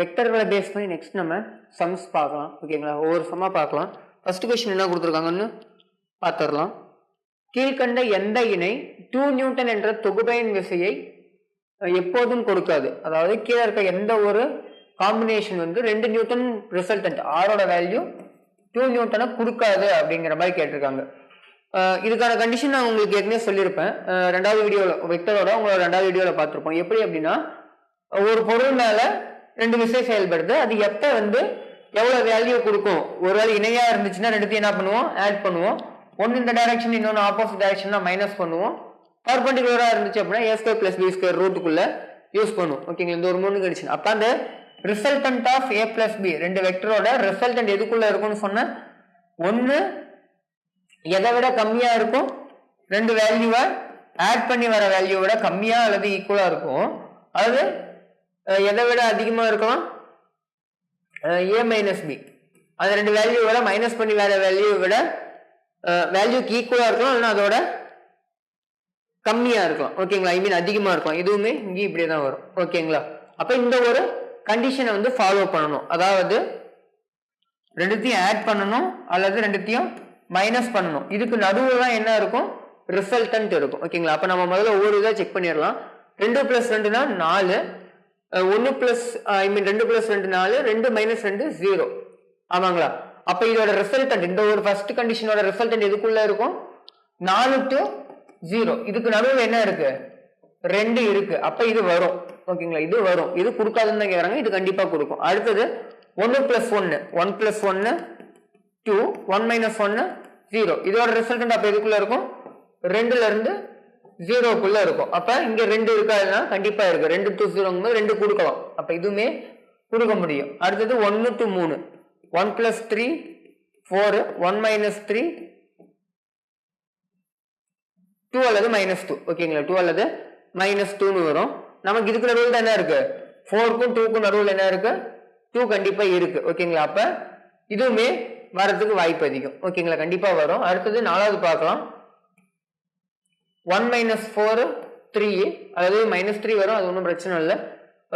வெக்டர்களை பேஸ் பண்ணி நெக்ஸ்ட் நம்ம சம்ஸ் பார்க்கலாம். ஓகேங்களா ஒவ்வொரு சம்மாக பார்க்கலாம். ஃபஸ்ட்டு கொஸ்டின் என்ன கொடுத்துருக்காங்கன்னு பார்த்துடலாம். கீழ்கண்ட எந்த இணை டூ நியூட்டன் என்ற தொகுபயன் விசையை எப்போதும் கொடுக்காது. அதாவது கீழே இருக்க எந்த ஒரு காம்பினேஷன் வந்து ரெண்டு நியூட்டன் ரிசல்டன்ட் ஆரோட வேல்யூ டூ நியூட்டனை கொடுக்காது அப்படிங்கிற மாதிரி கேட்டிருக்காங்க. இதுக்கான கண்டிஷன் நான் உங்களுக்கு ஏற்கனவே சொல்லியிருப்பேன். ரெண்டாவது வீடியோவில் வெக்டரோட உங்களோட ரெண்டாவது வீடியோவில் பார்த்துருப்போம். எப்படி அப்படின்னா ஒரு பொருள் மேலே ரெண்டு விசை செயல்படுது. அது எப்போ வந்து எவ்வளோ வேல்யூ கொடுக்கும்? ஒரு வேளை இணையாக இருந்துச்சுன்னா ரெண்டுத்தையும் என்ன பண்ணுவோம்? ஆட் பண்ணுவோம். ஒன்று இந்த டைரக்ஷன் இன்னொன்று ஆப்போசிட் டைரக்ஷன்னா மைனஸ் பண்ணுவோம். பர்பண்டிகுலராக இருந்துச்சு அப்படின்னா A square plus B square ரூட்டுக்குள்ளே use பண்ணுவோம். ஓகேங்களா இந்த ஒரு மூணு கிடைச்சு அப்போ அந்த resultant of A plus B ரெண்டு வெக்டரோட ரிசல்டன்ட் எதுக்குள்ளே இருக்கும்னு சொன்னால் ஒன்று எதை விட கம்மியாக இருக்கும்? ரெண்டு வேல்யூவை ஆட் பண்ணி வர வேல்யூ விட கம்மியாக அல்லது ஈக்குவலாக இருக்கும். அது எதை விட அதிகமாக இருக்கலாம்? ஏ மைனஸ் பி அது ரெண்டு வேல்யூ விட மைனஸ் பண்ணி வேற வேல்யூ விட வேல்யூக்கு ஈக்குவலாக இருக்கலாம் இல்லைன்னா அதோட கம்மியாக இருக்கலாம். ஓகேங்களா ஐ மீன் அதிகமாக இருக்கும் இதுவுமே இங்கே இப்படியே தான் வரும். ஓகேங்களா அப்போ இந்த ஒரு கண்டிஷனை வந்து ஃபாலோ பண்ணணும். அதாவது ரெண்டுத்தையும் ஆட் பண்ணணும் அல்லது ரெண்டுத்தையும் மைனஸ் பண்ணணும். இதுக்கு நடுவில் தான் என்ன இருக்கும்? ரிசல்டன்ட் இருக்கும். ஓகேங்களா அப்போ நம்ம முதல்ல ஒவ்வொரு இதாக செக் பண்ணிடலாம். ரெண்டு ப்ளஸ் ரெண்டுனா நாலு. ஒன்று ப்ளஸ் ஐ மீன் ரெண்டு ப்ளஸ் ரெண்டு நாலு ரெண்டு மைனஸ் ரெண்டு ஜீரோ ஆமாங்களா? அப்போ இதோட ரிசல்டன்ட் இந்த ஒரு ஃபர்ஸ்ட் கண்டிஷனோட ரிசல்டன்ட் எதுக்குள்ள இருக்கும்? நாலு டு ஜீரோ இதுக்கு நடுவில் என்ன இருக்கு? ரெண்டு இருக்கு. அப்ப இது வரும். ஓகேங்களா? இது வரும். இது கொடுக்காதுன்னு தான் கேட்குறாங்க இது கண்டிப்பா கொடுக்கும். அடுத்தது ஒன்னு பிளஸ் ஒன்னு ஒன் பிளஸ் ஒன்னு டூ ஒன் மைனஸ் ஒன்னு ஜீரோ இதோட ரிசல்டன்ட் அப்ப எதுக்குள்ள இருக்கும்? ரெண்டுல இருந்து ஜீரோக்குள்ள இருக்கும். அப்ப இங்க ரெண்டு இருக்காதுன்னா கண்டிப்பா இருக்கு. ரெண்டு டூ ஜீரோங்கும் போது ரெண்டு கொடுக்கலாம். அப்ப இதுவுமே கொடுக்க முடியும். அடுத்தது ஒன்னு டு மூணு. One plus three four one minus three two அல்லது மைனஸ் டூ ஓகேங்களா டூ அல்லது மைனஸ் டூன்னு வரும். நமக்கு இதுக்கு நடுவில் தான் என்ன இருக்கு? ஃபோருக்கும் டூக்கும் நடுவில் என்ன இருக்கு? டூ கண்டிப்பா இருக்கு. ஓகேங்களா அப்ப இதுவுமே வரதுக்கு வாய்ப்பு அதிகம். ஓகேங்களா கண்டிப்பா வரும். அடுத்தது நாலாவது பார்க்கலாம். ஒன் மைனஸ் ஃபோரு த்ரீ அதாவது மைனஸ் த்ரீ வரும் அது ஒன்றும் பிரச்சனை இல்லை.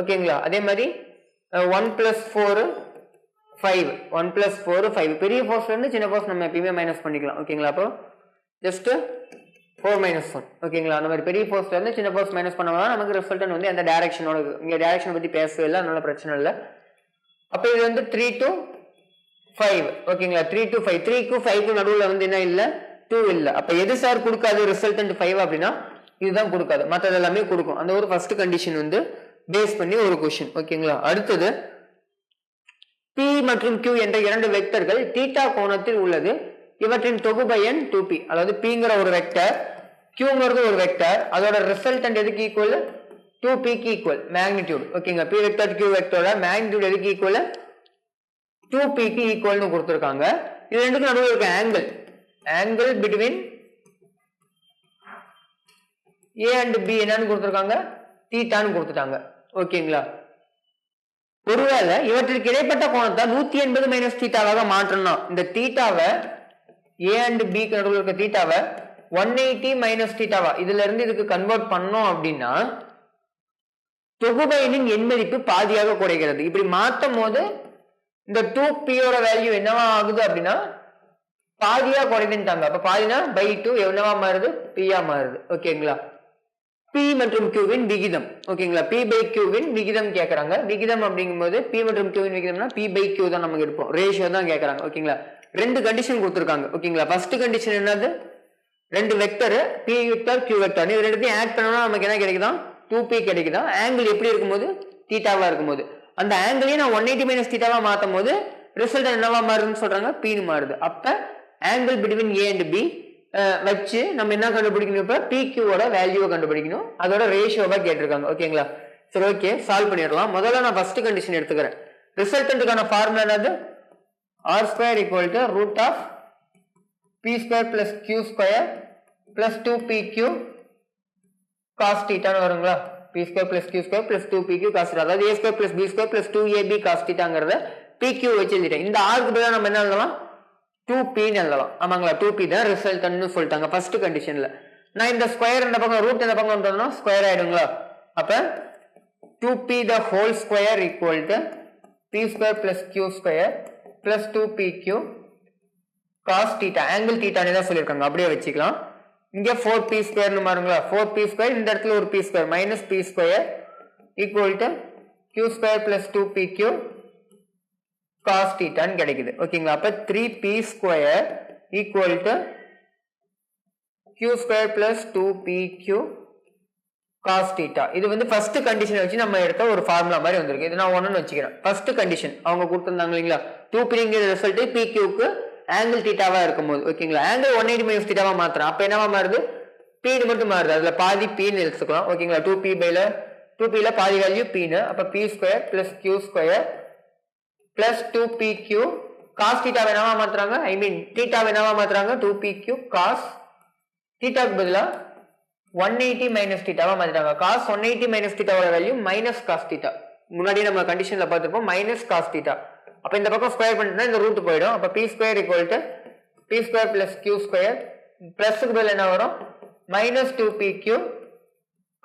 ஓகேங்களா? அதே மாதிரி one plus four five one plus four five பெரிய ஃபோர்ஸ்லேருந்து சின்ன ஃபோர்ஸ் நம்ம எப்பயுமே மைனஸ் பண்ணிக்கலாம். ஓகேங்களா? அப்போ ஜஸ்ட்டு ஃபோர் மைனஸ் ஒன் ஓகேங்களா? அந்த மாதிரி பெரிய ஃபோர்ஸ்லேருந்து சின்ன ஃபோர்ஸ் மைனஸ் பண்ணோம்னா நமக்கு ரிசல்ட்டன் வந்து எந்த டேரக்ஷனோட இங்கே டேரக்ஷனை பற்றி பேசவே இல்லை அதனால பிரச்சனை இல்லை. அப்போ இது வந்து த்ரீ டு ஃபைவ் ஓகேங்களா? த்ரீ டு ஃபைவ் த்ரீக்கு ஃபைவ்க்கும் நடுவில் வந்து என்ன இல்லை? டூ இல்லை. அப்போ எது சார் கொடுக்காது ரிசல்டன்ட் ஃபைவ் அப்படின்னா இதுதான் கொடுக்காது. மற்றது எல்லாமே கொடுக்கும். அந்த ஒரு ஃபர்ஸ்ட் கண்டிஷன் வந்து பேஸ் பண்ணி ஒரு கொஷின் ஓகேங்களா அடுத்தது பி மற்றும் கியூ என்ற இரண்டு வெக்டர்கள் தீட்டா கோணத்தில் உள்ளது. இவற்றின் தொகுபயன் டூ பி அதாவது பிங்கிற ஒரு வெக்டர் கியூங்கிறது ஒரு வெக்டர் அதோட ரிசல்டன்ட் எதுக்கு ஈக்குவல் டூ பிக்கு ஈக்குவல் மேக்னிடியூட் ஓகேங்க பி வெக்டர் கியூ வெக்டரோட மேக்னிடியூட் எதுக்கு ஈக்குவல் டூ பிக்கு ஈக்குவல்னு கொடுத்துருக்காங்க. இது ரெண்டுக்கும் நடுவில் இருக்க angle angle between A and B என்னன்னு கொடுத்துருக்காங்க தீட்டான்னு கொடுத்துட்டாங்க. ஓகேங்களா? ஒருவேளை இவற்றிற்கு இடைப்பட்ட கோணத்தை நூத்தி எண்பது மைனஸ் தீட்டாவாக மாற்றணும். இந்த தீட்டாவை ஏ அண்ட் பி நடுவில் இருக்க தீட்டாவை ஒன் எயிட்டி மைனஸ் தீட்டாவா? இதுல இருந்து இதுக்கு கன்வெர்ட் பண்ணோம் அப்படின்னா தொகுபயனின் எண்மதிப்பு பாதியாக குறைகிறது. இப்படி மாற்றும் போது இந்த டூ பியோட வேல்யூ என்னவா ஆகுது அப்படின்னா பாதியா குறைதுன்ட்டாங்க அப்ப பாதினா பை டூ என்னவா மாறுது? பியா மாறுது. ஓகேங்களா பி மற்றும் கியூவின் விகிதம். ஓகேங்களா பி பை கியூவின் விகிதம் கேட்கறாங்க விகிதம் அப்படிங்கும்போது பி மற்றும் கியூவின் விகிதம்னா பி பை கியூ தான் நமக்கு இருப்போம் ரேஷியோ தான் கேட்கறாங்க ஓகேங்களா ரெண்டு கண்டிஷன் கொடுத்துருக்காங்க. ஓகேங்களா ஃபர்ஸ்ட் கண்டிஷன் என்னது? ரெண்டு vector P vector Q vector இது ரெண்டுத்தையும் ஆட் பண்ணோம்னா நமக்கு என்ன கிடைக்குதா? டூ பி கிடைக்குதா? ஆங்கிள் எப்படி இருக்கும்போது? தீட்டாவா இருக்கும்போது. அந்த ஆங்கிளையும் நான் ஒன் எயிட்டி மைனஸ் தீட்டாவா மாற்றும் போது ரிசல்ட் என்னவா மாறுதுன்னு சொல்றாங்க? பீனு மாறுது. அப்ப angle between A and B வச்சு நம்ம என்ன கண்டுபிடிக்கணும் இப்போ? பிக்யூவோட வேல்யூவை கண்டுபிடிக்கணும். அதோட ரேஷியோவாக கேட்டிருக்காங்க. ஓகேங்களா சரி ஓகே சால்வ் பண்ணிடலாம். முதல்ல நான் ஃபர்ஸ்ட் கண்டிஷன் எடுத்துக்கிறேன். ரிசல்டன்ட்டுக்கான ஃபார்முலா என்னது? R square equal to root of P square plus Q square plus two P Q cos டீட்டான்னு வருங்களா? P square plus Q square plus two P Q cos அதாவது A square plus B square plus two AB cos டீட்டாங்கிறத P Q வச்சு எழுதிட்டேன். இந்த ஆருக்கு பதிலாக நம்ம என்ன எழுதலாம்? டூ பின்னு எழுதலாம். ஆமாங்களா? டூ பி தான் ரிசல்ட்னு சொல்லிட்டாங்க ஃபர்ஸ்ட் கண்டிஷன்ல நான் இந்த ஸ்கொயர் இந்த பக்கம் ரூட் இந்த பக்கம் வந்தோம்னா ஸ்கொயர் ஆயிடுங்களா? அப்ப two P the whole square equal to P square plus Q square plus two P Q cos theta angle டீட்டானே தான் சொல்லியிருக்காங்க. அப்படியே வச்சுக்கலாம். இங்கே ஃபோர் பி ஸ்கொயர்னு மாறுங்களா? ஃபோர் பி ஸ்கொயர் இந்த இடத்துல ஒரு P square minus P square equal to Q square plus two P Q cos தீட்டான்னு கிடைக்குது. ஓகேங்களா அப்ப three P square equal to Q square plus two P Q cos theta இது வந்து first condition வச்சு நம்ம எடுத்த ஒரு ஃபார்முலா மாதிரி வந்திருக்கு. இது நான் ஒன்னு வச்சுக்கிறேன். ஃபர்ஸ்ட் கண்டிஷன் அவங்க கொடுத்துருந்தாங்க இல்லைங்களா? டூ பிரிங்கிற ரிசல்ட் பி கியூக்கு ஆங்கிள் டீட்டாவா இருக்கும்போது. ஓகேங்களா ஆங்கிள் ஒன் எயிட்டி மைனஸ் டீட்டாவா மாத்திரம் அப்ப என்னவா மாறுது? பீடு மட்டும் மாறுது. அதுல பாதி பீன்னு எடுத்துக்கலாம். ஓகேங்களா டூ பி பைல டூ பில பாதி வேல்யூ பீனு அப்ப P square plus Q square plus two P Q cos theta என்னவா மாத்துறாங்க? ஐ மீன் டீட்டா என்னவா மாத்துறாங்க? டூ பி கியூ காஸ் டீட்டாக்கு பதிலாக ஒன் எயிட்டி மைனஸ் டீட்டாவா மாத்திட்டாங்க. காஸ் ஒன் எயிட்டி மைனஸ் டீட்டாவோட வேல்யூ மைனஸ் காஸ் டீட்டா முன்னாடி நம்ம கண்டிஷன்ல பார்த்துருப்போம் மைனஸ் காஸ் டீட்டா அப்போ இந்த பக்கம் ஸ்கொயர் பண்ணிட்டா இந்த ரூட் போயிடும். அப்போ P square equal to P square plus Q square பிளஸ்க்கு பதில் என்ன வரும்? Minus two P Q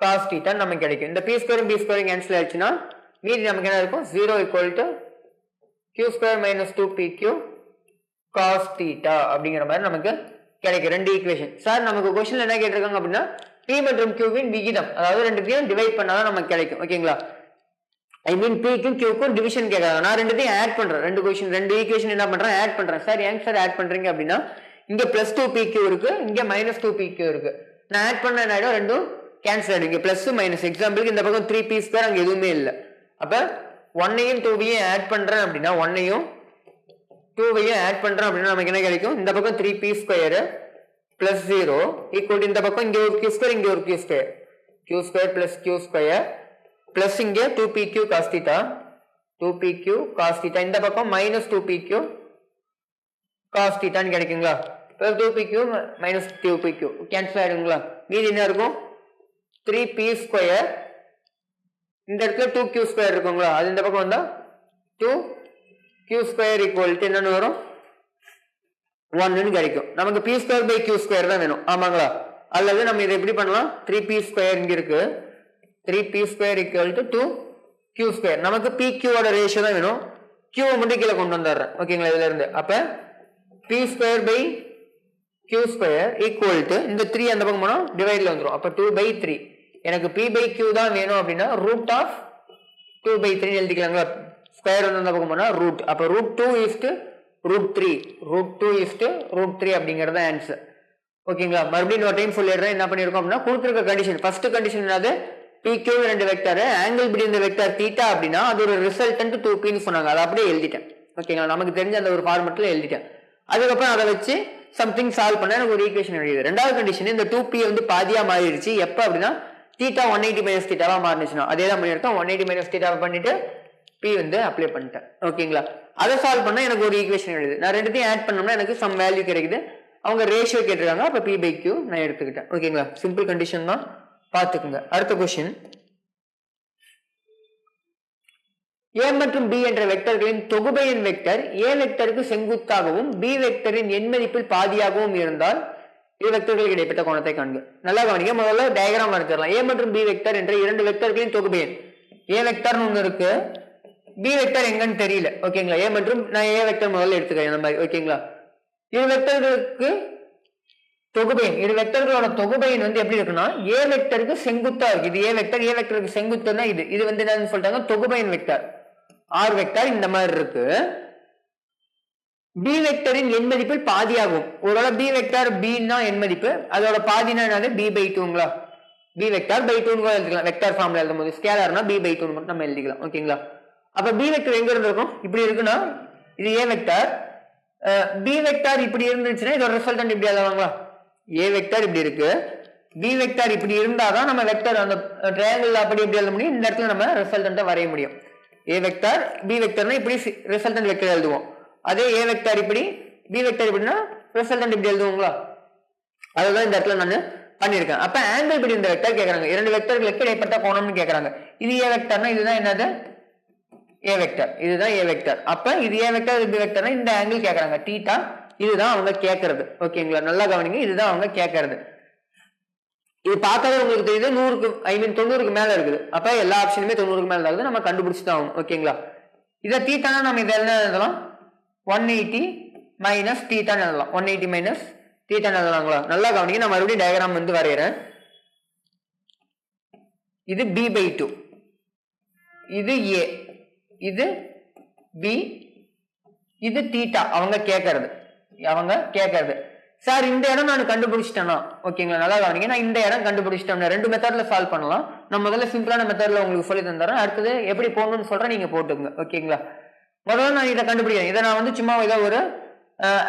cos theta நமக்கு கிடைக்கும். இந்த பி ஸ்கொயரும் பி ஸ்கொயரும் கேன்சல் ஆயிடுச்சுன்னா மீதி நமக்கு என்ன இருக்கும்? Zero equal to Q square minus two P Q cos theta அப்படிங்கிற மாதிரி நமக்கு கிடைக்கும். ரெண்டு ஈக்குவேஷன் சார் நமக்கு கொஸ்டின் என்ன கேட்டிருக்காங்க அப்படின்னா பி மற்றும் கியூவின் விகிதம். அதாவது ரெண்டுத்தையும் டிவைட் பண்ணாதான் நமக்கு கிடைக்கும். ஓகேங்களா ஐ மீன் பிக்கும் கியூக்கும் டிவிஷன் கேட்காது நான் ரெண்டுத்தையும் ஆட் பண்றேன். ரெண்டு கொஸ்டின் ரெண்டு ஈக்குவேஷன் என்ன பண்றேன்? ஆட் பண்றேன். சார் ஏங்க சார் ஆட் பண்றீங்க அப்படின்னா இங்க பிளஸ் டூ பி கியூ இருக்கு இங்க மைனஸ் டூ பி கியூ இருக்கு. நான் ஆட் பண்ண என்ன ஆயிடும்? ரெண்டும் கேன்சல் ஆயிடும். இங்க பிளஸ் மைனஸ் எக்ஸாம்பிளுக்கு இந்த பக்கம் த்ரீ பீஸ் ஸ்கொயர் அங்க எதுவுமே இல்லை. அப்ப ஒன்னையும் டூவையும் ஆட் பண்ணுறேன் அப்படின்னா ஒன்னையும் டூவையும் ஆட் பண்ணுறேன் அப்படின்னா நமக்கு என்ன கிடைக்கும்? இந்த பக்கம் three P square plus zero equal இந்த பக்கம் இங்கே ஒரு கியூ ஸ்கொயர் இங்கே ஒரு Q square Q square plus Q square plus இங்கே two P Q cos theta two P Q cos theta இந்த பக்கம் மைனஸ் டூ பி கியூ காஸ்டிட்டான்னு கிடைக்குங்களா? Two P Q minus two P Q cancel ஆயிடுங்களா? மீதி என்ன இருக்கும்? த்ரீ பி ஸ்கொயர் இந்த இடத்துல டூ கியூ ஸ்கொயர் இருக்குங்களா? அது இந்த பக்கம் வந்தா டூ கியூ ஸ்கொயர் ஈக்குவல்ட்டு என்னென்னு என்னன்னு வரும்? ஒன்னு கிடைக்கும். நமக்கு P square by Q square தான் வேணும். ஆமாங்களா? அல்லது நம்ம இதை எப்படி பண்ணலாம்? த்ரீ பி ஸ்கொயர் இங்க இருக்கு. Three P square equal to two Q square நமக்கு பி கியூவோட ரேஷியோ தான் வேணும். கியூவை மட்டும் கீழே கொண்டு வந்துடுறேன். ஓகேங்களா இதுல இருந்து. அப்ப P square by Q square equal to இந்த த்ரீ அந்த பக்கம் போனால் டிவைட்ல வந்துடும் அப்போ டூ பை த்ரீ எனக்கு பி பை கியூ தான் வேணும் அப்படின்னா root of two by three எழுதிக்கலாங்களா? Square வந்து அந்த பக்கம் போனால் ரூட் அப்போ root two is to root three root two is to root three அப்படிங்கிறது ஆன்சர் ஓகேங்களா? மறுபடியும் ஒரு டைம் சொல்லிடுறேன். என்ன பண்ணியிருக்கோம் அப்படின்னா கொடுத்துருக்க கண்டிஷன் ஃபர்ஸ்ட் கண்டிஷன் என்னது? பி கியூ ரெண்டு வெக்டர் ஆங்கிள் பிடி இந்த வெக்டர் தீட்டா அப்படின்னா அது ஒரு ரிசல்டன்ட் டூ பின்னு சொன்னாங்க. அதை அப்படியே எழுதிட்டேன். ஓகேங்களா? நமக்கு தெரிஞ்ச அந்த ஒரு ஃபார்மெட்டில் எழுதிட்டேன். அதுக்கப்புறம் அதை வச்சு சம்திங் சால்வ் பண்ண எனக்கு ஒரு ஈக்குவேஷன் எழுதிது ரெண்டாவது கண்டிஷன் இந்த டூ பி வந்து பாதியாக மாறிடுச்சு. எப்போ அப்படின்னா தீட்டா ஒன் எயிட்டி மைனஸ் தீட்டாவா மாறினுச்சுன்னா அதே தான் பண்ணியிருக்கோம் ஒன் எயிட்டி மைனஸ் தீட்டாவை பண்ணிட்டு பி வந்து அப்ளை பண்ணிட்டேன். ஓகேங்களா அதை சால்வ் பண்ணால் எனக்கு ஒரு ஈக்குவேஷன் எழுது. நான் ரெண்டுத்தையும் ஆட் பண்ணோம்னா எனக்கு சம் வேல்யூ கிடைக்குது. அவங்க ரேஷியோ கேட்டிருக்காங்க. அப்போ பி பை கியூ நான் எடுத்துக்கிட்டேன். ஓகேங்களா சிம்பிள் கண்டிஷன் தான். பார்த்துக்குங்க. அடுத்த கொஸ்டின் ஏ மற்றும் பி என்ற வெக்டர்களின் தொகுபையின் வெக்டர் ஏ வெக்டருக்கு செங்குத்தாகவும் பி வெக்டரின் எண் மதிப்பில் பாதியாகவும் இருந்தால் இரு வெக்டர்களுக்கு இடைப்பட்ட கோணத்தை காண்க. நல்லா கவனிங்க. முதல்ல டயக்ராம் எடுத்துடலாம். ஏ மற்றும் பி வெக்டர் என்ற இரண்டு வெக்டர்களின் தொகுபையன் ஏ வெக்டர்னு ஒன்று இருக்கு. பி வெக்டர் எங்கன்னு தெரியல. ஓகேங்களா ஏ மற்றும் நான் ஏ வெக்டர் முதல்ல எடுத்துக்கிறேன். இந்த மாதிரி ஓகேங்களா இரு வெக்டர்களுக்கு தொகுபையன் இரு வெக்டர்களோட தொகுபையன் வந்து எப்படி இருக்குன்னா ஏ வெக்டருக்கு செங்குத்தா இருக்கு. இது ஏ வெக்டர் ஏ வெக்டருக்கு செங்குத்துன்னா இது. இது வந்து என்னன்னு சொல்லிட்டாங்க தொகுபையன் வெக்டர் ஆர் வெக்டர் இந்த மாதிரி இருக்கு. பி வெக்டரின் எண் மதிப்பில் பாதியாகும் ஒருவேளை பி வெக்டர் பின்னா எண் மதிப்பு. அதோட பாதினா என்னது? பி பை டூங்களா பி வெக்டர் பை டூன்னு கூட எழுதிக்கலாம். வெக்டர் ஃபார்ம்ல எழுதும் போது. ஸ்கேலர்னா பி பை டூன்னு மட்டும் நம்ம எழுதிக்கலாம். ஓகேங்களா அப்ப பி வெக்டர் எங்க இருந்திருக்கும்? இப்படி இருக்குன்னா இது ஏ வெக்டர் பி வெக்டர் இப்படி இருந்துச்சுன்னா இதோட ரிசல்ட் இப்படி எழுதுவாங்களா ஏ வெக்டர் இப்படி இருக்கு. பி வெக்டர் இப்படி இருந்தாதான் நம்ம வெக்டர் அந்த ட்ரையாங்கிள் அப்படி இப்படி எழுத முடியும். இந்த இடத்துல நம்ம ரிசல்டன்ட்டை வரைய முடியும். ஏ வெக்டர் பி வெக்டர்னா இப்படி ரிசல்டன்ட் வெக்டர் எழுதுவோம். அதே ஏ வெக்டர் இப்படி பி வெக்டர் இப்படின்னா ரிசல்டன்ட் இப்படி எழுதுவோங்களா? அதுதான் இந்த இடத்துல நான் பண்ணியிருக்கேன். அப்போ ஆங்கிள் இப்படி இந்த வெக்டர் கேட்குறாங்க இரண்டு வெக்டர்களுக்கு இடைப்பட்ட கோணம்னு கேட்குறாங்க இது ஏ வெக்டர்னா இதுதான் என்னது? ஏ வெக்டர் இதுதான் ஏ வெக்டர் அப்போ இது ஏ வெக்டர் இது வெக்டர்னா இந்த ஆங்கிள் கேட்குறாங்க டீட்டா இதுதான் அவங்க கேட்கறது ஓகேங்களா? நல்லா கவனிங்க. இதுதான் அவங்க கேட்கறது இது பார்த்தாலே உங்களுக்கு தெரியுது. நூறுக்கு ஐ மீன் தொண்ணூறுக்கு மேல இருக்குது. அப்ப எல்லா ஆப்ஷனுமே தொண்ணூறுக்கு மேல இருக்குது. நம்ம கண்டுபிடிச்சு தான் ஆகும் ஓகேங்களா? இதை தீட்டானா நம்ம இதை என்ன எழுதலாம்? ஒன் எயிட்டி மைனஸ் தீட்டான்னு எழுதலாம். ஒன் எயிட்டி மைனஸ் தீட்டான்னு எழுதலாங்களா நல்லா கவனிக்க நான் மறுபடியும் டயக்ராம் வந்து வரைகிறேன் இது பி பை டூ இது ஏ இது பி இது தீட்டா அவங்க கேட்கறது அவங்க கேட்கறது சார் இந்த இடம் நான் கண்டுபிடிச்சிட்டேனா? ஓகேங்களா நல்லா கவனிங்க. நான் இந்த இடம் கண்டுபிடிச்சிட்டேன். ரெண்டு மெத்தடில் சால்வ் பண்ணலாம். நான் முதல்ல சிம்பிளான மெத்தடில் உங்களுக்கு சொல்லி தந்துடுறேன். அடுத்தது எப்படி போகணும்னு சொல்கிறேன் நீங்கள் போட்டுங்க ஓகேங்களா முதல்ல நான் இதை கண்டுபிடிக்கிறேன். இதை நான் வந்து சும்மா இதை ஒரு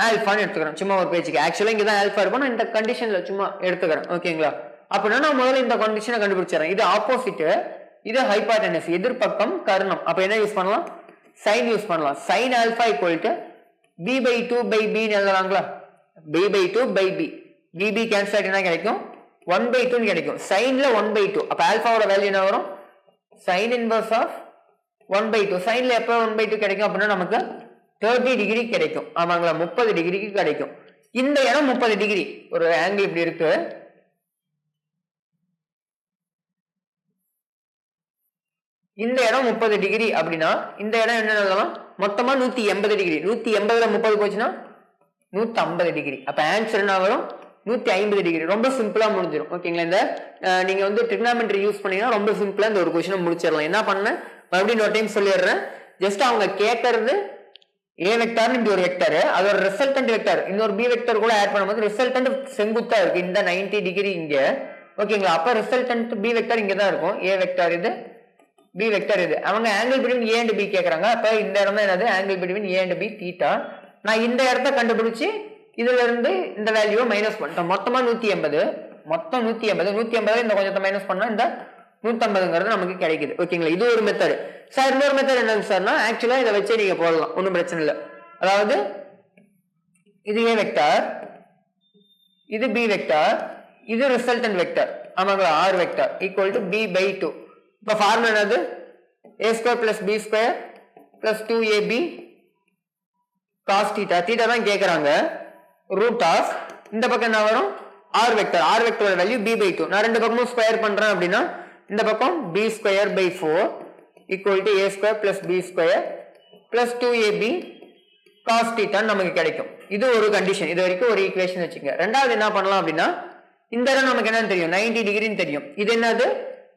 ஆல்ஃபான்னு எடுத்துக்கிறேன். சும்மா ஒரு பேச்சுக்கு. ஆக்சுவலாக இங்கே தான் ஆல்ஃபா இருக்கும். நான் இந்த கண்டிஷனில் சும்மா எடுத்துக்கிறேன். ஓகேங்களா அப்படின்னா நான் முதல்ல இந்த கண்டிஷனை கண்டுபிடிச்சிடறேன். இது ஆப்போசிட்டு இது ஹைபாட்டனஸ் எதிர்பக்கம் கர்ணம். அப்போ என்ன யூஸ் பண்ணலாம்? சைன் யூஸ் பண்ணலாம். Sine alpha equal to P by two by pin எழுதலாங்களா? P by two by P P P cancel என்ன கிடைக்கும்? ஒன் பை டூன்னு கிடைக்கும். சைனில் ஒன் பை டூ அப்போ ஆல்ஃபாவோட வேல்யூ என்ன வரும்? Sine inverse of one by two சைன்ல எப்போ one by two கிடைக்கும் அப்படின்னா நமக்கு தேர்ட்டி டிகிரி கிடைக்கும். ஆமாங்களா? முப்பது டிகிரிக்கு கிடைக்கும். இந்த இடம் முப்பது டிகிரி ஒரு ஆங்கிள் இப்படி இருக்கு. இந்த இடம் முப்பது டிகிரி அப்படின்னா இந்த இடம் என்ன எழுதலாம் மொத்தமா நூத்தி எண்பது டிகிரி நூத்தி எண்பதுல முப்பது போச்சுன்னா நூத்தி ஐம்பது டிகிரி அப்ப ஆன்சர் என்ன வரும் நூத்தி ஐம்பது டிகிரி ரொம்ப சிம்பிளா முடிஞ்சிடும் ஓகேங்களா இந்த நீங்க வந்து ட்ரிக்னாமெண்ட்ரி யூஸ் பண்ணீங்கன்னா ரொம்ப சிம்பிளா இந்த ஒரு கொஸ்டினை முடிச்சிடலாம். என்ன பண்ண மறுபடியும் ஒரு டைம் சொல்லிடுறேன். ஜஸ்ட் அவங்க கேட்கறது ஏ வெக்டார்னு இப்படி ஒரு வெக்டர் அதோட ரிசல்டன்ட் வெக்டர் இன்னொரு பி வெக்டர் கூட ஆட் பண்ணும்போது ரிசல்டன்ட் செங்குத்தா இருக்கு. இந்த 90 டிகிரி இங்க. ஓகேங்களா அப்ப ரிசல்டன்ட் பி வெக்டர் இங்க தான் இருக்கும். ஏ வெக்டர் இது பி வெக்டர் இது. அவங்க angle between A and B கேட்குறாங்க அப்ப இந்த இடம் தான் என்னது? Angle between A and B theta நான் இந்த இடத்த கண்டுபிடிச்சு இதுல இருந்து இந்த வேல்யூவை மைனஸ் பண்ணிட்டேன் மொத்தமா நூத்தி எண்பது. மொத்தம் நூத்தி எண்பது. நூத்தி எண்பது இந்த கொஞ்சத்தை மைனஸ் பண்ணா இந்த நூத்தம்பதுங்கிறது நமக்கு கிடைக்குது. ஓகேங்களா? இது ஒரு மெத்தடு சார் இன்னொரு மெத்தட் என்னங்க சார்னா ஆக்சுவலா இதை வச்சே நீங்க போடலாம். ஒன்றும் பிரச்சனை இல்லை. அதாவது இது ஏ வெக்டார் இது பி வெக்டார் இது resultant vector ஆமாங்களா? R vector equal to B by two இப்போ ஃபார்முலா என்னது? A square plus B square plus two AB cos theta theta தான் கேட்குறாங்க ரூட் ஆஃப் இந்த பக்கம் என்ன வரும்? ஆர் வெக்டர் ஆர் வெக்டரோட வேல்யூ பி பை டூ நான் ரெண்டு பக்கமும் ஸ்கொயர் பண்ணுறேன் அப்படின்னா இந்த பக்கம் B square by four equal to A square plus B square plus two AB cos தீட்டான்னு நமக்கு கிடைக்கும். இது ஒரு கண்டிஷன் இது வரைக்கும் ஒரு ஈக்குவேஷன் வச்சுங்க ரெண்டாவது என்ன பண்ணலாம் அப்படின்னா இந்த இடம் நமக்கு என்னன்னு தெரியும்? 90 டிகிரின்னு தெரியும். இது என்னது?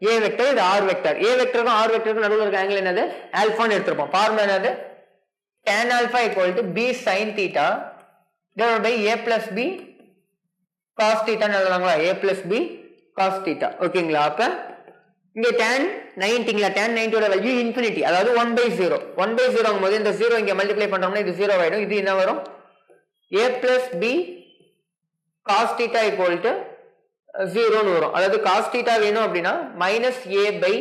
ஏ வெக்டர் இது ஆர் வெக்டர் ஏ வெக்டருக்கும் ஆர் வெக்டருக்கும் நடுவில் இருக்க ஆங்கிள் என்னது? ஆல்ஃபான்னு எடுத்திருப்போம். ஃபார்முலா என்னது? Tan alpha equal to B sine theta divide by A plus B cos theta ன்னு எழுதலாங்களா? A plus ஓகேங்களா அப்போ இங்கே டேன் நைன்ட்டிங்களா டென் நைன்ட்டியோட வேல்யூ இன்ஃபினிட்டி அதாவது one by zero one by ஜீரோங்கும் போது இந்த ஜீரோ இங்கே மல்டிப்ளை பண்ணுறோம்னா இது ஜீரோ ஆகிடும் இது என்ன வரும்? A plus B cos theta equal ஜீரோன்னு வரும். அதாவது காஸ்டீட்டா வேணும் அப்படின்னா மைனஸ் ஏ பை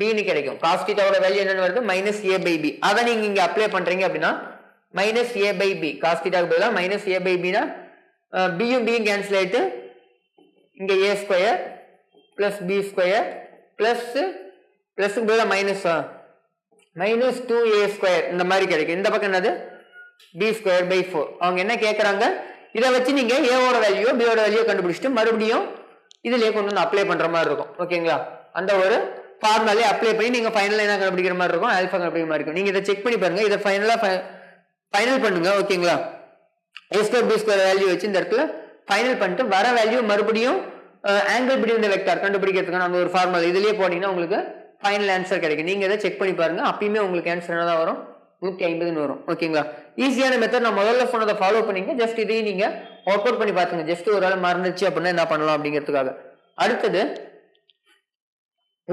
பின்னு கிடைக்கும். cos theta வேல்யூ என்னென்னு வருது? மைனஸ் ஏ பை பி அதை நீங்கள் இங்கே அப்ளை பண்ணுறீங்க அப்படின்னா minus A by B cos பதிலாக மைனஸ் ஏ பை பினா பியும் பியும் கேன்சல் ஆயிட்டு இங்கே A square plus B square plus பிளஸ்க்கு பதிலாக minus minus two A square இந்த மாதிரி கிடைக்கும். இந்த பக்கம் என்னது? பி ஸ்கொயர் பை ஃபோர் அவங்க என்ன கேட்குறாங்க இதை வச்சு நீங்கள் ஏவோட வேல்யூ பியோட வேல்யூ கண்டுபிடிச்சிட்டு மறுபடியும் இதுலேயே கொண்டு வந்து அப்ளை பண்ணுற மாதிரி இருக்கும். ஓகேங்களா அந்த ஒரு ஃபார்முலாலே அப்ளை பண்ணி நீங்கள் ஃபைனலாக என்ன கண்டுபிடிக்கிற மாதிரி இருக்கும்? ஆல்ஃபா கண்டுபிடிக்கிற மாதிரி இருக்கும். நீங்கள் இதை செக் பண்ணி பாருங்கள் இதை ஃபைனலாக ஃபைனல் பண்ணுங்க. ஓகேங்களா A square B square value வச்சு இந்த இடத்துல ஃபைனல் பண்ணிட்டு வர வேல்யூ மறுபடியும் ஆங்கிள் பிடி இந்த வெக்டார் கண்டுபிடிக்கிறதுக்கான அந்த ஒரு ஃபார்முலா இதுலேயே போனீங்கன்னா உங்களுக்கு ஃபைனல் ஆன்சர் கிடைக்கும். நீங்கள் இதை செக் பண்ணி பாருங்கள் அப்பயுமே உங்களுக்கு ஆன்சர் என்ன தான் வரும்? நூற்றி ஐம்பதுன்னு வரும். ஓகேங்களா ஈஸியான மெத்தட் நான் முதல்ல சொன்னதை ஃபாலோ பண்ணீங்க. ஜஸ்ட் இதையும் நீங்கள் ஒர்க் அவுட் பண்ணி பார்த்துங்க. ஜஸ்ட் ஒரு ஆள் மறந்துச்சு அப்படின்னா என்ன பண்ணலாம் அப்படிங்கிறதுக்காக. அடுத்தது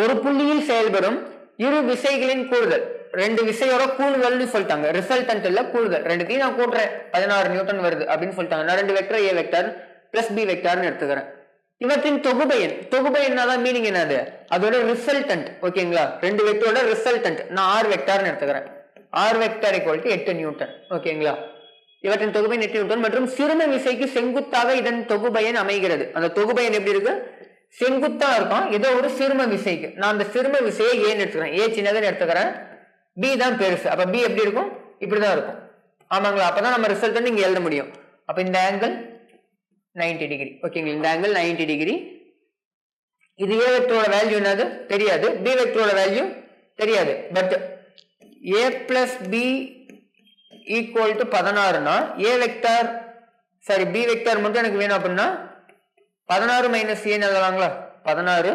ஒரு புள்ளியில் செயல்படும் இரு விசைகளின் கூடுதல். ரெண்டு விசையோட கூடுதல்னு சொல்லிட்டாங்க. ரிசல்டன்ட் இல்ல கூடுதல். ரெண்டுத்தையும் நான் கூட்டுறேன். பதினாறு நியூட்டன் வருது அப்படின்னு சொல்லிட்டாங்க. நான் ரெண்டு vector A vector plus B வெக்டர்னு எடுத்துக்கிறேன். இவற்றின் தொகுபயன் தொகுபயன் தான் மீனிங் என்னது? அதோட ரிசல்டன்ட் ஓகேங்களா? ரெண்டு வெக்டரோட ரிசல்டன்ட் நான் ஆர் வெக்டார்னு எடுத்துக்கிறேன். ஆர் வெக்டார் ஈக்குவல் டு எட்டு நியூட்டன் ஓகேங்களா? இவற்றின் தொகுபயன் எட்டு நியூட்டன் மற்றும் சிறும விசைக்கு செங்குத்தாக இதன் தொகுபயன் அமைகிறது. அந்த தொகுபயன் எப்படி இருக்கு? செங்குத்தா இருக்கும். ஏதோ ஒரு சிறும விசைக்கு. நான் அந்த சிறும விசையை ஏன்னு எடுத்துக்கிறேன். ஏ சின்னதுன்னு எடுத்துக்கிறேன். பி தான் பெருசு. அப்ப பி எப்படி இருக்கும்? இப்படிதான் இருக்கும். ஆமாங்களா? அப்பதான் நம்ம ரிசல்ட் இங்க எழுத முடியும். அப்ப இந்த ஆங்கிள் 90 டிகிரி ஓகேங்களா இந்த ஆங்கிள் 90 டிகிரி இது ஏ வெக்டரோட வேல்யூ என்னது? தெரியாது. பி வெக்டரோட வேல்யூ தெரியாது. But A plus B equal to பதினாறுனா A vector sorry B vector மட்டும் எனக்கு வேணும் அப்படின்னா பதினாறு மைனஸ் ஏன்னு எழுதலாங்களா? பதினாறு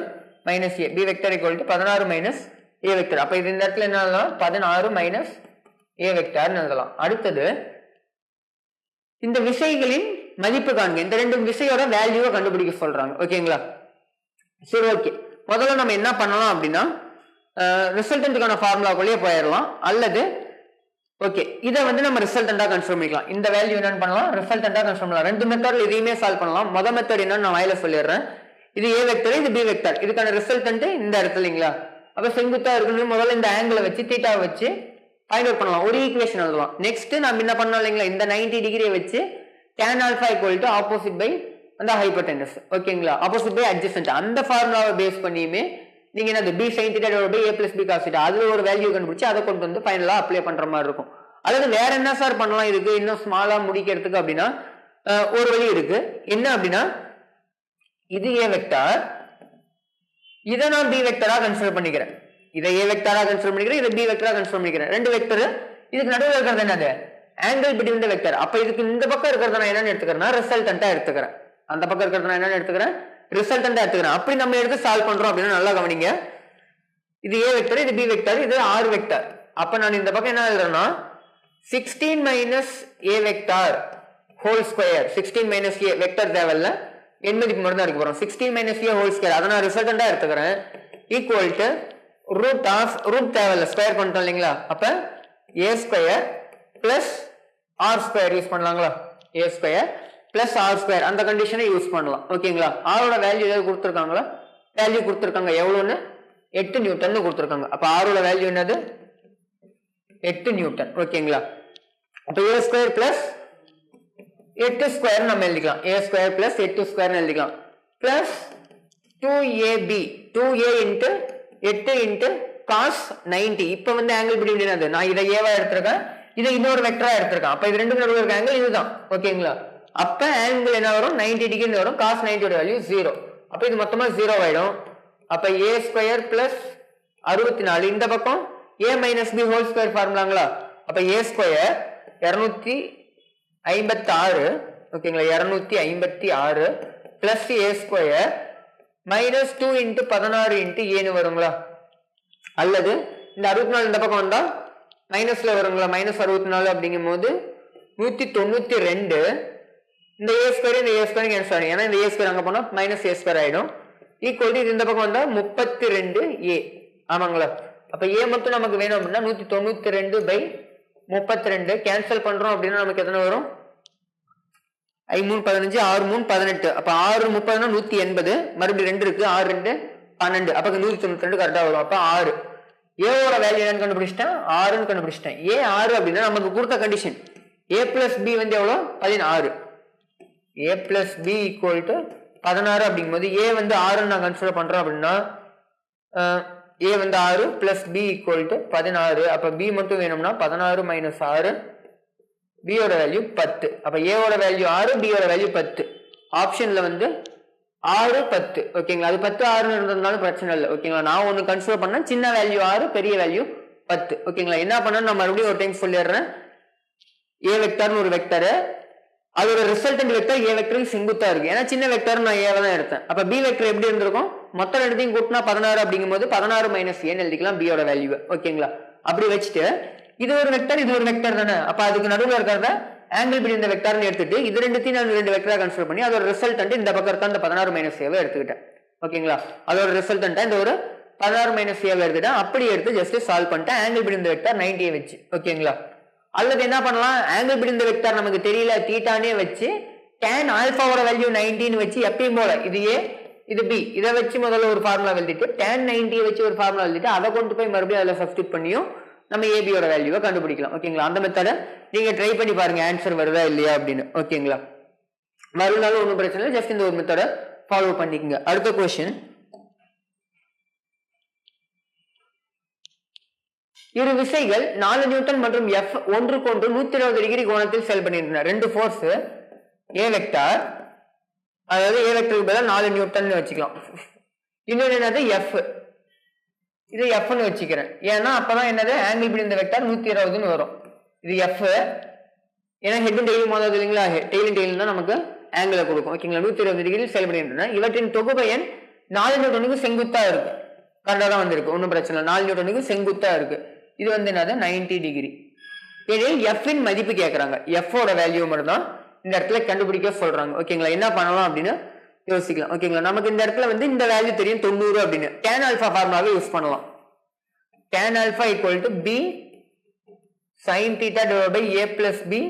minus A B vector equal to பதினாறு மைனஸ் ஏ வெக்டர் அப்போ இது இந்த இடத்துல என்ன எழுதலாம்? பதினாறு மைனஸ் ஏ வெக்டார்னு எழுதலாம். அடுத்தது இந்த விசைகளின் மதிப்பு காண்க இந்த ரெண்டு விசையோட வேல்யூவை கண்டுபிடிக்க சொல்றாங்க. ஓகேங்களா சரி ஓகே முதல்ல நம்ம என்ன பண்ணலாம் அப்படின்னா ரிசல்டன்ட்டுக்கான ஃபார்முலாக்குள்ளேயே போயிடலாம். அல்லது ஓகே இதை வந்து நம்ம ரிசல்டண்டா கன்ஃபார்ம் பண்ணிக்கலாம். இந்த வேல்யூ என்னன்னு பண்ணலாம். ரிசல்டண்டா கன்ஃபார்ம் பண்ணலாம். ரெண்டு மெத்தட்ல இதையுமே சால்வ் பண்ணலாம். மொதல் மெத்தட் என்னன்னு நான் வாயில சொல்லிடுறேன். இது ஏ வெக்டர் இது பி வெக்டர் இதுக்கான ரிசல்டன்ட் இந்த இடத்துல இல்லைங்களா? அப்ப செங்குத்தா இருக்கணும் முதல்ல இந்த ஆங்கிளை வச்சு தீட்டாவை வச்சு ஃபைண்ட் அவுட் பண்ணலாம். ஒரு ஈக்குவேஷன் எழுதலாம். நெக்ஸ்ட் நம்ம என்ன பண்ணோம் இல்லைங்களா? இந்த 90 டிகிரியை வச்சு tan alpha equal to opposite by அந்த ஹைப்பர்டென்டஸ் ஓகேங்களா ஆப்போசிட் பை அட்ஜஸ்டன்ட் அந்த ஃபார்முலாவை பேஸ் பண்ணியுமே நீங்க என்ன B sine theta by A plus B cos அதுல ஒரு வேல்யூ கண்டுபிடிச்சு அதை கொண்டு வந்து ஃபைனலா அப்ளை பண்ற மாதிரி இருக்கும். அதாவது வேற என்ன சார் பண்ணலாம் இதுக்கு? இன்னும் ஸ்மாலா முடிக்கிறதுக்கு அப்படின்னா ஒரு வழி இருக்கு. என்ன அப்படின்னா இது ஏ வெக்டார் இதை நான் பி வெக்டரா கன்சிடர் பண்ணிக்கிறேன். இதை ஏ வெக்டரா கன்சிடர் பண்ணிக்கிறேன் இதை பி வெக்டரா கன்சிடர் பண்ணிக்கிறேன். ரெண்டு வெக்டர் இதுக்கு நடுவில் இருக்கிறது என்னது? ஆங்கிள் பிட்வீன் த வெக்டர் அப்ப இதுக்கு இந்த பக்கம் இருக்கிறத நான் என்னன்னு எடுத்துக்கிறேன்னா ரிசல்டன்ட்டா எடுத்துக்கிறேன். அந்த பக்கம் இருக்கிறத நான் என்னன்னு எடுத்துக்கிறேன்? ரிசல்டன்ட்டா எடுத்துக்கிறேன். அப்படி நம்ம எடுத்து சால்வ் பண்றோம் அப்படின்னா நல்லா கவனிங்க. இது ஏ வெக்டர் இது பி வெக்டர் இது ஆர் வெக்டர் அப்ப நான் இந்த பக்கம் என்ன எழுதுறேன்னா sixteen minus A vector whole square sixteen minus A vector தேவையில்ல. எண்பதுக்கு மட்டும் தான் எடுக்க போறோம். Sixteen minus A whole square அதை நான் ரிசல்டண்டா எடுத்துக்கிறேன். Equal to root of root தேவையில்ல ஸ்கொயர் பண்ணிட்டோம் இல்லைங்களா? அப்ப A square plus R square use பண்ணலாங்களா? A square plus R square அந்த கண்டிஷனை யூஸ் பண்ணலாம். ஓகேங்களா? ஆரோட வேல்யூ ஏதாவது கொடுத்துருக்காங்களா? வேல்யூ கொடுத்துருக்காங்க. எவ்வளோன்னு எட்டு நியூட்டன் கொடுத்துருக்காங்க. அப்போ ஆரோட வேல்யூ என்னது? எட்டு நியூட்டன் ஓகேங்களா? அப்போ ஏ ஸ்கொயர் பிளஸ் எட்டு ஸ்கொயர் நம்ம எழுதிக்கலாம். ஏ ஸ்கொயர் பிளஸ் எட்டு ஸ்கொயர் எழுதிக்கலாம். Plus two AB two A into எட்டு இன்ட்டு காஸ் நைன்டி இப்போ வந்து ஆங்கிள் பிடி என்னது நான் இதை ஏவா எடுத்திருக்கேன். இது இன்னொரு வெக்டரா எடுத்திருக்கான். அப்ப இது ரெண்டு நடுவில் இருக்க ஆங்கிள் இதுதான். ஓகேங்களா அப்ப ஆங்கிள் என்ன வரும்? 90 டிகிரி வரும். காஸ் நைன்டியோட வேல்யூ ஜீரோ அப்ப இது மொத்தமா ஜீரோ ஆயிடும். அப்ப ஏ ஸ்கொயர் பிளஸ் அறுபத்தி நாலு இந்த பக்கம் A minus B whole square ஃபார்முலாங்களா அப்ப ஏ ஸ்கொயர் இருநூத்தி ஐம்பத்தி ஆறு ஓகேங்களா இருநூத்தி ஐம்பத்தி ஆறு plus A square minus two into பதினாறு இன்ட்டு ஏன்னு வருங்களா? அல்லது இந்த அறுபத்தி நாலு இந்த பக்கம் வந்தால் மைனஸ்ல வருங்களா? மைனஸ் அறுபத்தி நாலு அப்படிங்கும் போது நூத்தி தொண்ணூத்தி ரெண்டு இந்த ஏ ஸ்கொயர் இந்த ஏ ஸ்கொயர் கேன்சல் ஆகும். ஏன்னா இந்த ஏ ஸ்கொயர் அங்க போனா மைனஸ் ஏ ஸ்கொயர் ஆயிடும். ஈக்குவல் இது இந்த பக்கம் வந்தா முப்பத்தி ரெண்டு ஏ ஆமாங்களா? அப்ப ஏ மட்டும் நமக்கு வேணும் அப்படின்னா நூத்தி தொண்ணூத்தி ரெண்டு பை முப்பத்தி ரெண்டு கேன்சல் பண்றோம் அப்படின்னா நமக்கு எத்தனை வரும்? ஐ மூணு பதினஞ்சு ஆறு மூணு பதினெட்டு. அப்ப ஆறு முப்பதுனா நூத்தி எண்பது மறுபடியும் ரெண்டு இருக்கு. ஆறு ரெண்டு பன்னெண்டு. அப்ப நூத்தி தொண்ணூத்தி ரெண்டு கரெக்டா வரும். அப்ப ஆறு. ஏவோட வேல்யூ என்னன்னு கண்டுபிடிச்சிட்டேன் ஆறுன்னு கண்டுபிடிச்சிட்டேன். ஏ ஆறு அப்படின்னா நமக்கு கொடுத்த கண்டிஷன் ஏ பிளஸ் பி வந்து எவ்வளோ பதினாறு. A plus B equal to பதினாறு அப்படிங்கும்போது ஏ வந்து ஆறுன்னு நான் கன்சிடர் பண்ணுறோம் அப்படின்னா ஏ வந்து ஆறு பிளஸ் பி ஈக்குவல் டு பதினாறு. அப்போ பி மட்டும் வேணும்னா பதினாறு மைனஸ் ஆறு பியோட வேல்யூ பத்து. அப்போ ஏவோட வேல்யூ ஆறு பியோட வேல்யூ பத்து. ஆப்ஷனில் வந்து ஆறு பத்து. ஓகேங்களா அது பத்து ஆறுன்னு இருந்ததுனாலும் பிரச்சனை இல்லை. ஓகேங்களா நான் ஒன்று கன்சிடர் பண்ணேன். சின்ன வேல்யூ ஆறு பெரிய வேல்யூ பத்து. ஓகேங்களா என்ன பண்ணணும் நான் மறுபடியும் ஒரு டைம் சொல்லிடுறேன். ஏ வெக்டர்னு ஒரு வெக்டரு அதோட ரிசல்டன்ட் வெக்டர் ஏ வெக்டருக்கு செங்குத்தா இருக்கு. ஏன்னா சின்ன வெக்டர் நான் ஏவை தான் எடுத்தேன். அப்ப பி வெக்டர் எப்படி இருந்திருக்கும்? மொத்த எடுத்தையும் கூட்டினா பதினாறு அப்படிங்கும்போது பதினாறு மைனஸ் ஏன்னு எழுதிக்கலாம். பியோட வேல்யூ ஓகேங்களா அப்படி வச்சுட்டு இது ஒரு வெக்டர் இது ஒரு வெக்டர் தானே? அப்ப அதுக்கு நடுவில் இருக்கிறத ஆங்கிள் பிடி இந்த வெக்டார்னு எடுத்துட்டு இது ரெண்டுத்தையும் நான் ரெண்டு வெக்டரா கன்சிடர் பண்ணி அதோட ரிசல்டன்ட் இந்த பக்கம் இருக்க அந்த பதினாறு மைனஸ் ஏவை எடுத்துக்கிட்டேன். ஓகேங்களா? அதோட ரிசல்டன்ட்டா இந்த ஒரு பதினாறு மைனஸ் ஏவை எடுத்துட்டேன். அப்படி எடுத்து ஜஸ்ட் சால்வ் பண்ணிட்டேன். ஆங்கிள் பிடி இந்த வெக்டார் நைன்டியை வச்சு ஓகேங்களா? அல்லது என்ன பண்ணலாம்? ஆங்கிள் பிடி இந்த வெக்டார் நமக்கு தெரியல தீட்டானே வச்சு டேன் ஆல்ஃபாவோட வேல்யூ நைன்டின்னு வச்சு எப்பயும் போல இது ஏ இது பி இதை வச்சு முதல்ல ஒரு ஃபார்முலா எழுதிட்டு டேன் நைன்டியை வச்சு ஒரு ஃபார்முலா எழுதிட்டு அதை கொண்டு போய் மறுபடியும் அதில் சப்ஸ்டியூட் பண்ணியும் நம்ம ஏபியோட வேல்யூவை கண்டுபிடிக்கலாம். ஓகேங்களா அந்த மெத்தடை நீங்கள் ட்ரை பண்ணி பாருங்கள் ஆன்சர் வருதா இல்லையா அப்படின்னு. ஓகேங்களா வருனாலும் ஒன்றும் பிரச்சனை இல்லை ஜஸ்ட் இந்த ஒரு மெத்தடை ஃபாலோ பண்ணிக்கங்க. அடுத்த கொஸ்டின் இரு விசைகள் நாலு நியூட்டன் மற்றும் எஃப் ஒன்றுக்கொன்று நூத்தி இருபது டிகிரி கோணத்தில் செயல்படுகின்றன ரெண்டு ஃபோர்ஸ் ஏ வெக்டார் அதாவது ஏ வெக்டருக்கு பதிலாக நாலு நியூட்டன் வச்சுக்கலாம். இன்னொன்று என்னது? எஃப் இது எஃப்னு வச்சுக்கிறேன். ஏன்னா அப்பதான் என்னது? ஆங்கிள் பிடி இந்த வெக்டார் நூத்தி இருபதுன்னு வரும். இது எஃப் ஏன்னா ஹெட்டும் டெய்லி மோதாது இல்லைங்களா டெய்லும் டெய்லும் தான் நமக்கு ஆங்கிளை கொடுக்கும். ஓகேங்களா? நூத்தி இருபது டிகிரி செயல்படுகின்றன. இவற்றின் தொகுபயன் நாலு நியூட்டனுக்கு செங்குத்தா இருக்கு. கரெக்டாக தான் வந்திருக்கு. ஒன்றும் பிரச்சனை இல்லை. நாலு நியூட்டனுக்கு செங்குத்தா இருக்கு. இது வந்து என்னது? நைன்டி டிகிரி இதில் எஃப்இன் மதிப்பு கேட்குறாங்க எஃப்ஓட வேல்யூ மட்டும் தான் இந்த இடத்துல கண்டுபிடிக்க சொல்றாங்க. ஓகேங்களா? என்ன பண்ணலாம் அப்படின்னு யோசிக்கலாம். ஓகேங்களா நமக்கு இந்த இடத்துல வந்து இந்த வேல்யூ தெரியும் தொண்ணூறு அப்படின்னு. டேன் ஆல்ஃபா ஃபார்முலாவே யூஸ் பண்ணலாம். Tan alpha equal to B sine theta divide by A plus B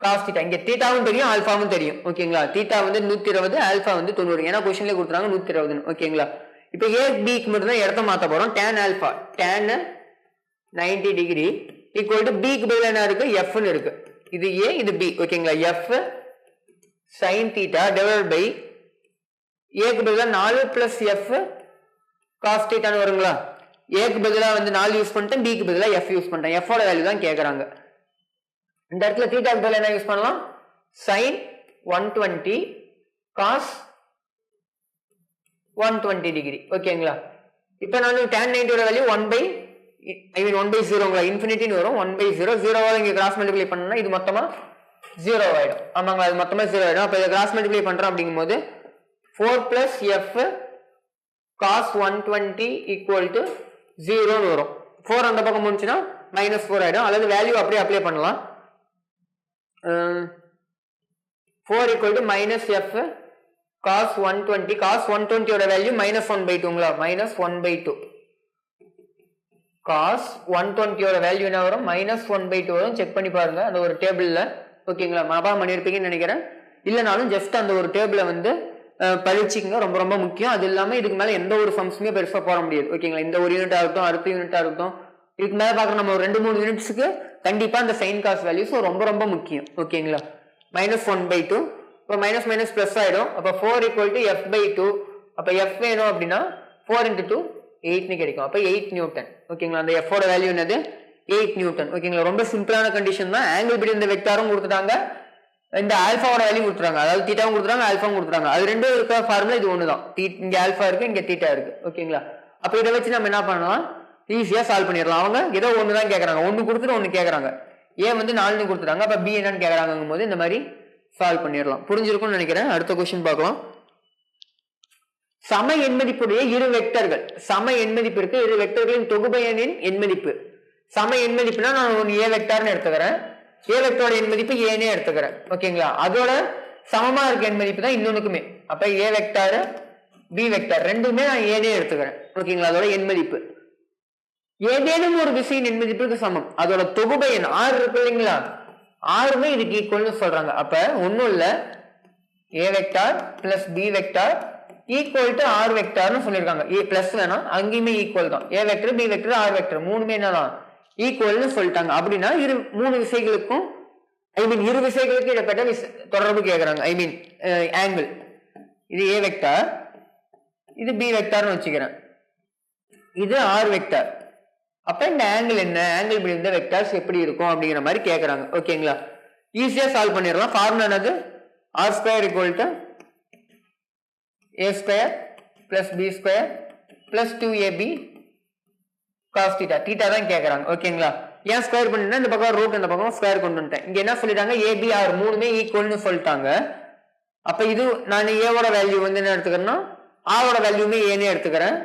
cos theta இங்கே தீட்டாவும் தெரியும் ஆல்ஃபாவும் தெரியும். ஓகேங்களா தீட்டா வந்து நூத்தி இருபது ஆல்பா வந்து தொண்ணூறு. ஏன்னா கொஸ்டின்ல கொடுத்துறாங்க நூத்தி இருபதுன்னு. ஓகேங்களா இப்போ ஏ பிக்கு மட்டும் தான் இடத்த மாற்ற போறோம். Tan alpha tan ninety degree equal to பிக்கு பதில் என்ன இருக்கு? எஃப்னு இருக்கு. இது ஏ இது பி ஓகேங்களா F sine theta divide by ஏக்கு பதிலாக நாலு ப்ளஸ் எஃப் காஸ் தீட்டான்னு வருங்களா? ஏக்கு பதிலாக வந்து நாலு யூஸ் பண்ணிட்டேன் பிக்கு பதிலாக எஃப் யூஸ் பண்ணிட்டேன் எஃபோட வேல்யூ தான் கேட்குறாங்க இந்த இடத்துல தீட்டாக்கு பதில் என்ன யூஸ் பண்ணலாம்? Sine one twenty cos one twenty degree ஓகேங்களா இப்போ நான் tan நைன்டியோட value one by I mean one by ஜீரோங்களா இன்ஃபினிட்டின்னு வரும். ஒன் பை ஜீரோ ஜீரோவாக இங்கே கிராஸ் மல்டிப்ளை பண்ணனா இது மொத்தமாக ஜீரோ ஆகிடும் ஆமாங்களா அது மொத்தமாக ஜீரோ ஆயிடும். அப்போ இதை கிராஸ் மல்டிப்ளை பண்ணுறோம் அப்படிங்கும்போது four plus F cos one twenty equal to ஜீரோன்னு வரும். ஃபோர் அந்த பக்கம் முடிச்சுன்னா மைனஸ் ஃபோர் ஆகிடும் அல்லது வேல்யூ அப்படியே அப்ளை பண்ணலாம். Four equal to minus F cos one twenty cos one டுவெண்ட்டியோட value minus one by டூங்களா minus one by two cos one டுவெண்ட்டியோட value என்ன வரும்? மைனஸ் ஒன் பை டூ வரும். செக் பண்ணி பாருங்க. அந்த ஒரு டேபிளில் ஓகேங்களா? மனப்பாடம் பண்ணியிருப்பீங்கன்னு நினைக்கிறேன். இல்லைனாலும் ஜஸ்ட் அந்த ஒரு டேபிளை வந்து பழிச்சிக்கங்க ரொம்ப ரொம்ப முக்கியம். அது இல்லாமல் இதுக்கு மேலே எந்த ஒரு சம்ஸுமே பெருசாக போட முடியாது. ஓகேங்களா? இந்த ஒரு யூனிட் ஆகட்டும் அடுத்த யூனிட்டாக இருக்கட்டும். இதுக்கு மேலே பார்க்குற நம்ம ஒரு ரெண்டு மூணு யூனிட்ஸுக்கு கண்டிப்பாக அந்த சைன் காஸ் வேல்யூஸ் ரொம்ப ரொம்ப முக்கியம். ஓகேங்களா? மைனஸ் ஒன் பை டூ இப்போ மைனஸ் மைனஸ் ப்ளஸ் ஆகிடும் அப்போ four equal to F by two அப்போ எஃப் வேணும் அப்படின்னா ஃபோர் இன்ட்டு டூ எயிட்னு கிடைக்கும். அப்போ எயிட் நியூட்டன் ஓகேங்களா? அந்த எஃபோட வேல்யூ என்னது? எயிட் நியூட்டன் ஓகேங்களா ரொம்ப சிம்பிளான கண்டிஷன் தான். ஆங்கிள் பிடி இந்த வெக்டாரும் கொடுத்துட்டாங்க. இந்த ஆல்ஃபாவோட வேல்யூ கொடுத்துறாங்க. அதாவது தீட்டாவும் கொடுத்துறாங்க ஆல்ஃபாவும் கொடுத்துறாங்க. அது ரெண்டும் இருக்கிற ஃபார்முலா இது ஒன்று தான் இங்கே ஆல்ஃபா இருக்கு இங்கே தீட்டா இருக்கு. ஓகேங்களா அப்போ இதை வச்சு நம்ம என்ன பண்ணலாம்? ஈஸியாக சால்வ் பண்ணிடலாம். அவங்க ஏதோ ஒன்று தான் கேட்குறாங்க ஒன்று கொடுத்துட்டு ஒன்று கேட்குறாங்க ஏன் வந்து நாலுன்னு கொடுத்துட்டாங்க. அப்போ பி என்னன்னு கேட்குறாங்கும் போது இந்த மாதிரி சால்வ் பண்ணிடலாம். புரிஞ்சிருக்கும்னு நினைக்கிறேன். அடுத்த கொஸ்டின் பார்க்கலாம். சம எண்மதிப்புடைய இரு வெக்டர்கள் சம எண்மதிப்பு இருக்கு இரு வெக்டர்களின் தொகுபயனின் எண்மதிப்பு சம எண்மதிப்புனா நான் ஒன்று ஏ வெக்டார்னு எடுத்துக்கிறேன். ஏ வெக்டரோட எண்மதிப்பு ஏனே எடுத்துக்கிறேன். ஓகேங்களா அதோட சமமாக இருக்க எண்மதிப்பு தான் இன்னொன்றுக்குமே அப்போ ஏ வெக்டார் பி வெக்டார் ரெண்டுமே நான் ஏனே எடுத்துக்கிறேன். ஓகேங்களா அதோட எண்மதிப்பு ஏதேனும் ஒரு விசையின் எண்மதிப்புக்கு சமம். அதோட தொகுபயன் ஆறு இருக்கு இல்லைங்களா? ஆறுமே இதுக்கு ஈக்குவல்னு சொல்றாங்க. அப்ப ஒன்றும் இல்லை. A vector plus B vector equal to R வெக்டார்னு சொல்லியிருக்காங்க. ஏ பிளஸ் வேணாம். அங்கேயுமே ஈக்குவல் தான். A vector B vector R vector. மூணுமே என்னதான்? ஈக்குவல்னு சொல்லிட்டாங்க. அப்படின்னா இரு மூணு விசைகளுக்கும் ஐ மீன் இரு விசைகளுக்கு இடப்பட்ட விச- தொடர்பு கேட்குறாங்க ஐ மீன் ஆங்கிள் இது ஏ வெக்டார் இது பி வெக்டார்னு வச்சுக்கிறேன். இது ஆர் வெக்டார் அப்போ இந்த ஆங்கிள் என்ன? ஆங்கிள் இப்படி இந்த வெக்டார்ஸ் எப்படி இருக்கும் அப்படிங்கிற மாதிரி கேட்குறாங்க ஓகேங்களா ஈஸியாக சால்வ் பண்ணிடலாம். ஃபார்முலா என்னது? R square equal to A square plus B square plus two AB cos theta theta தான் கேட்குறாங்க ஓகேங்களா ஏன் ஸ்கொயர் பண்ணினா இந்த பக்கம் ரூட் இந்த பக்கம் ஸ்கொயர் கொண்டு வந்துட்டேன் இங்க என்ன சொல்லிட்டாங்க? ஏபிஆர் மூணுமே ஈக்குவல்னு சொல்லிட்டாங்க. அப்ப இது நான் ஏவோட வேல்யூ வந்து என்ன எடுத்துக்கிறேன்னா ஆவோட வேல்யூமே ஏனே எடுத்துக்கிறேன்.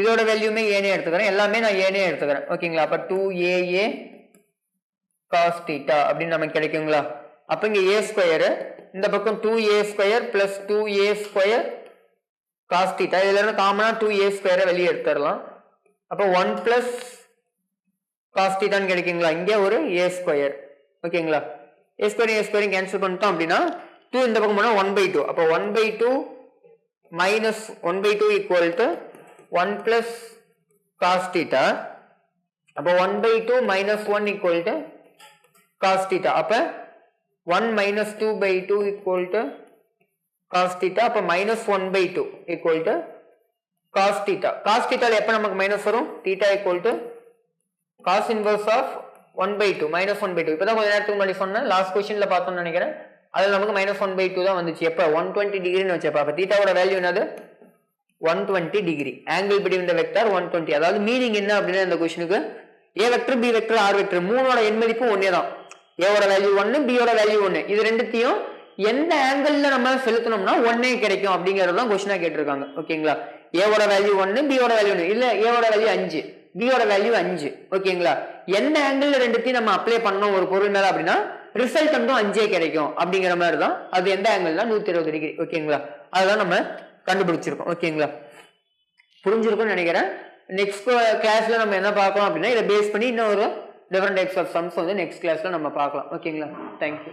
இதோட வேல்யூமே ஏனே எடுத்துக்கிறேன். எல்லாமே நான் ஏனே எடுத்துக்கிறேன். ஓகேங்களா அப்ப டூ ஏஏ காஸ் தீட்டா அப்படின்னு நமக்கு கிடைக்குங்களா? அப்ப இங்க ஏ ஸ்கொயர் இந்த பக்கம் two A square plus two A square cos theta இதுல இருந்து காமனா டூ ஏ ஸ்கொயரை வெளியே எடுத்துடலாம். அப்போ ஒன் பிளஸ் காஸ் தீட்டான்னு கிடைக்குங்களா இங்கே ஒரு ஏ ஸ்கொயர் ஓகேங்களா A square A square cancel பண்ணிட்டோம் அப்படின்னா டூ இந்த பக்கம் போனால் ஒன் பை டூ அப்போ one by two minus one by two equal to one plus cos theta அப்போ one by two minus one equal to cos theta அப்போ one minus two by two equal to cos theta அப்போ minus one by two equal to cos theta cos தீட்டால எப்போ நமக்கு minus வரும்? Theta equal to cos inverse of one by two minus one by two இப்போ தான் கொஞ்ச நேரத்துக்கு முன்னாடி சொன்னேன். லாஸ்ட் கொஸ்டினில் பார்த்தோம்னு நினைக்கிறேன். அதில் நமக்கு மைனஸ் ஒன் பை டூ தான் வந்துச்சு. எப்போ? ஒன் டுவெண்ட்டி டிகிரின்னு வச்சப்போ. அப்போ தீட்டாவோட வேல்யூ என்னது? One twenty degree angle between the vector one twenty அதாவது மீனிங் என்ன அப்படின்னா இந்த கொஸ்டினுக்கு A vector B vector R vector மூணோட எண் மதிப்பும் ஒன்னே தான் ஏவோட வேல்யூ ஒன்று பியோட வேல்யூ ஒன்று இது ரெண்டுத்தையும் எந்த ஆங்கிள் நம்ம செலுத்தணும்னா ஒன்னே கிடைக்கும் அப்படிங்கறது தான் கொஸ்டினா கேட்டிருக்காங்க. ஓகேங்களா ஏவோட வேல்யூ ஒன்று பியோட வேல்யூ ஒன்று இல்லை ஏவோட வேல்யூ அஞ்சு. பியோட வேல்யூ அஞ்சு. ஓகேங்களா எந்த ஆங்கிள் ரெண்டுத்தையும் நம்ம அப்ளை பண்ணோம் ஒரு பொருள் மேலே அப்படின்னா ரிசல்ட் வந்து அஞ்சே கிடைக்கும் அப்படிங்கிற மாதிரி தான். அது எந்த ஆங்கிள்னா நூற்றி இருபது டிகிரி ஓகேங்களா அதுதான் நம்ம கண்டுபிடிச்சிருக்கோம். ஓகேங்களா புரிஞ்சிருக்கும்னு நினைக்கிறேன். நெக்ஸ்ட் கிளாஸ்ல நம்ம என்ன பார்க்கலாம் அப்படின்னா இதை பேஸ் பண்ணி இன்னொரு டிஃப்ரெண்ட் டைப்ஸ் ஆஃப் சம்ஸ் வந்து நெக்ஸ்ட் கிளாஸ்ல நம்ம பார்க்கலாம். ஓகேங்களா thank you